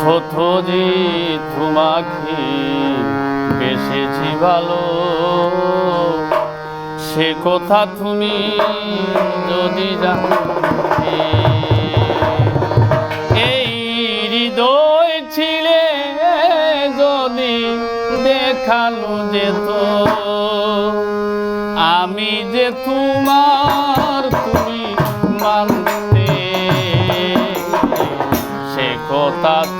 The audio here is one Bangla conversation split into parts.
থোথোজি থুমাখি বেসেছি ভালো। সে কথা তুমি যদি জানতে। এই হৃদয় ছিলে যদি দেখাল যেত। আমি যে তোমার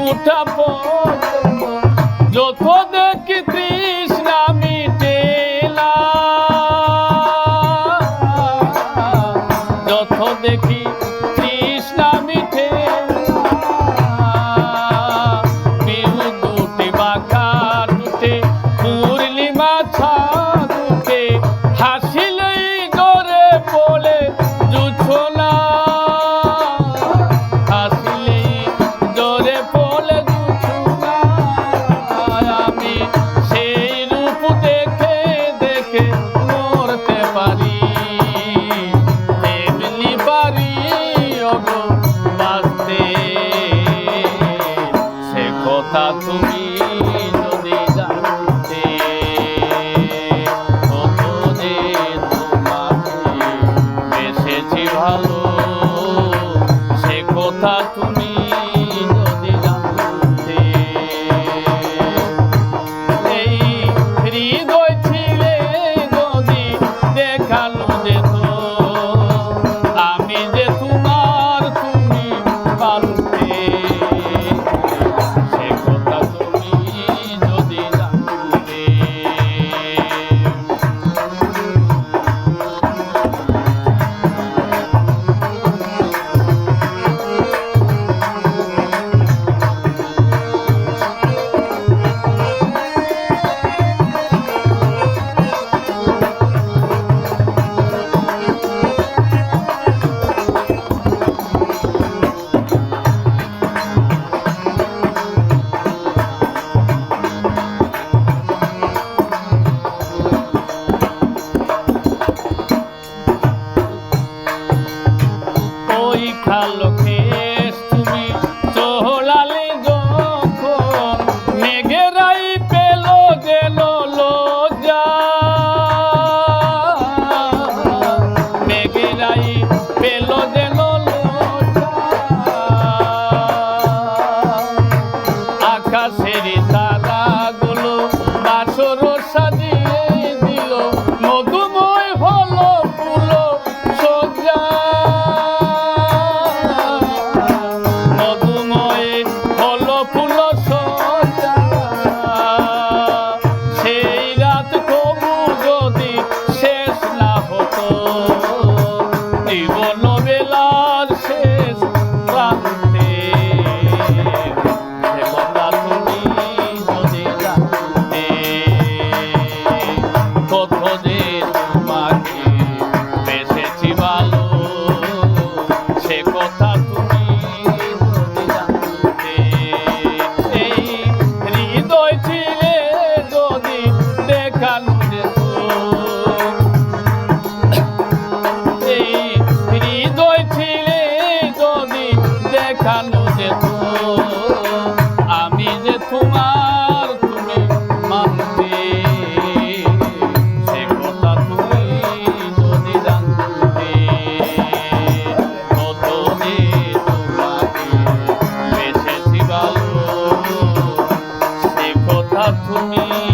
Puta porra! তা তুমি রে তারা তুমি